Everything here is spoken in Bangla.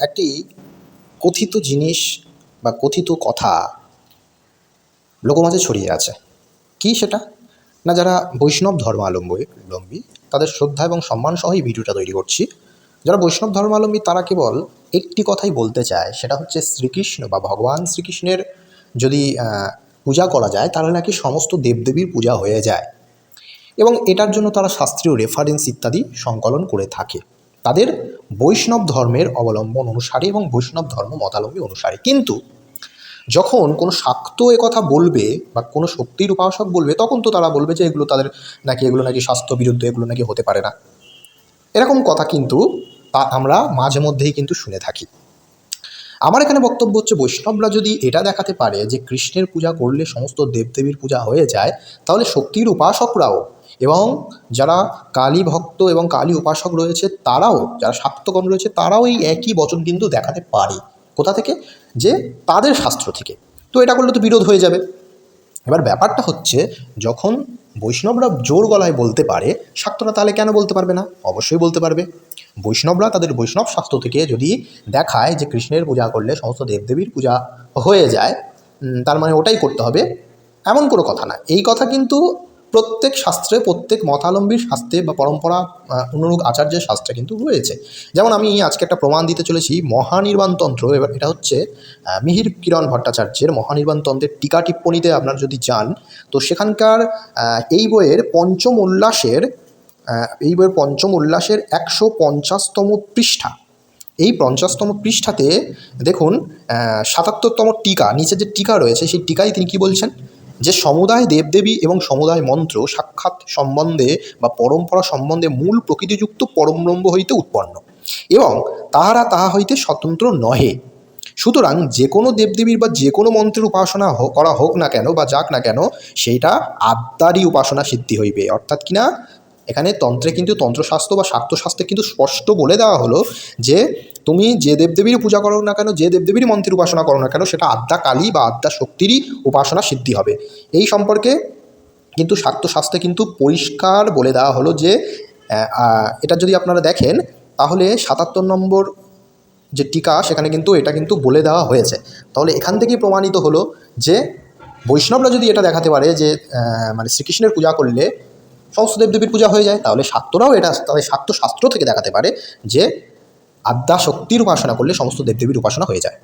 একটি কথিত জিনিস বা কথিত কথা লোকমাঝে ছড়িয়ে আছে। কী সেটা? না যারা বৈষ্ণব ধর্মাবলম্বী লম্বী, তাদের শ্রদ্ধা এবং সম্মান সহ এই ভিডিওটা তৈরি করছি। যারা বৈষ্ণব ধর্মাবলম্বী তারা কেবল একটি কথাই বলতে চায়, সেটা হচ্ছে শ্রীকৃষ্ণ বা ভগবান শ্রীকৃষ্ণের যদি পূজা করা যায়, তাহলে নাকি সমস্ত দেবদেবীর পূজা হয়ে যায়। এবং এটার জন্য তারা শাস্ত্রীয় রেফারেন্স ইত্যাদি সংকলন করে থাকে। তাদের বৈষ্ণব ধর্মের অবলম্বন অনুসারে এবং বৈষ্ণব ধর্ম মতালম্বী অনুসারে। কিন্তু যখন কোনো শাক্ত এ কথা বলবে বা কোনো শক্তির উপাসক বলবে, তখন তো তারা বলবে যে এগুলো তাদের নাকি, এগুলো নাকি স্বাস্থ্য বিরুদ্ধে, এগুলো নাকি হতে পারে না। এরকম কথা কিন্তু তা আমরা মাঝে মধ্যেই কিন্তু শুনে থাকি। আমার এখানে বক্তব্য হচ্ছে, বৈষ্ণবরা যদি এটা দেখাতে পারে যে কৃষ্ণের পূজা করলে সমস্ত দেবদেবীর পূজা হয়ে যায়, তাহলে শক্তির উপাসকরাও এবং যারা কালী ভক্ত এবং কালী উপাসক রয়েছে, তারাও, যারা শাক্তগণ রয়েছে, তারাও এই একই বচন কিন্তু দেখাতে পারে। কোথা থেকে? যে তাদের শাস্ত্র থেকে। তো এটা করলে তো বিরোধ হয়ে যাবে। এবার ব্যাপারটা হচ্ছে, যখন বৈষ্ণবরা জোর গলায় বলতে পারে, শাক্তরা তাহলে কেন বলতে পারবে না? অবশ্যই বলতে পারবে। বৈষ্ণবরা তাদের বৈষ্ণব শাস্ত্র থেকে যদি দেখায় যে কৃষ্ণের পূজা করলে সমস্ত দেবদেবীর পূজা হয়ে যায় তার মানে ওটাই করতে হবে। এমন কোনো কথা না। এই কথা কিন্তু প্রত্যেক শাস্ত্রে, প্রত্যেক মতালম্বীর শাস্ত্রে বা পরম্পরা অনুরূপ আচার্যের শাস্ত্রে কিন্তু রয়েছে। যেমন আমি আজকে একটা প্রমাণ দিতে চলেছি, মহানির্বাণতন্ত্র। এবার এটা হচ্ছে মিহির কিরণ ভট্টাচার্যের মহানির্বাণতন্ত্রের টিকা টিপ্পণীতে আপনার যদি যান তো সেখানকার এই বইয়ের পঞ্চম উল্লাসের এই বইয়ের পঞ্চম উল্লাসের একশো পঞ্চাশতম পৃষ্ঠা। এই পঞ্চাশতম পৃষ্ঠাতে দেখুন সাতাত্তরতম টিকা, নিচে যে টিকা রয়েছে, সেই টিকায় তিনি কি বলছেন? যে সমুদায় দেবদেবী এবং সমুদায় মন্ত্র সাক্ষাৎ সম্বন্ধে বা পরম্পরা সম্বন্ধে মূল প্রকৃতিযুক্ত পরমব্রহ্ম হইতে উৎপন্ন এবং তাহারা তাহা হইতে স্বতন্ত্র নহে। সুতরাং যে কোনো দেবদেবীর বা যে কোনো মন্ত্রের উপাসনা করা হোক না কেন বা যাক না কেন সেইটা আত্মারই উপাসনা সিদ্ধি হইবে। অর্থাৎ কিনা এখানে তন্ত্রে কিন্তু তন্ত্রশাস্ত্র বা শাক্তশাস্ত্রে কিন্তু স্পষ্ট বলে দেওয়া হলো যে তুমি যে দেবদেবীর পূজা করো না কেন, যে দেবদেবীর মন্ত্রের উপাসনা করো না কেন, সেটা আদ্যা কালী বা আদ্যা শক্তিরই উপাসনা সিদ্ধি হবে। এই সম্পর্কে কিন্তু শাক্তশাস্ত্রে কিন্তু পরিষ্কার বলে দেওয়া হলো যে এটা যদি আপনারা দেখেন, তাহলে সাতাত্তর নম্বর যে টিকা, সেখানে কিন্তু এটা কিন্তু বলে দেওয়া হয়েছে। তাহলে এখান থেকেই প্রমাণিত হলো যে বৈষ্ণবরা যদি এটা দেখাতে পারে যে মানে শ্রীকৃষ্ণের পূজা করলে সমস্ত দেবদেবীর পূজা হয়ে যায়, তাহলে শাক্তরাও এটা তাদের শাক্ত শাস্ত্র থেকে দেখাতে পারে যে আদ্যা শক্তির উপাসনা করলে সমস্ত দেবদেবীর উপাসনা হয়ে যায়।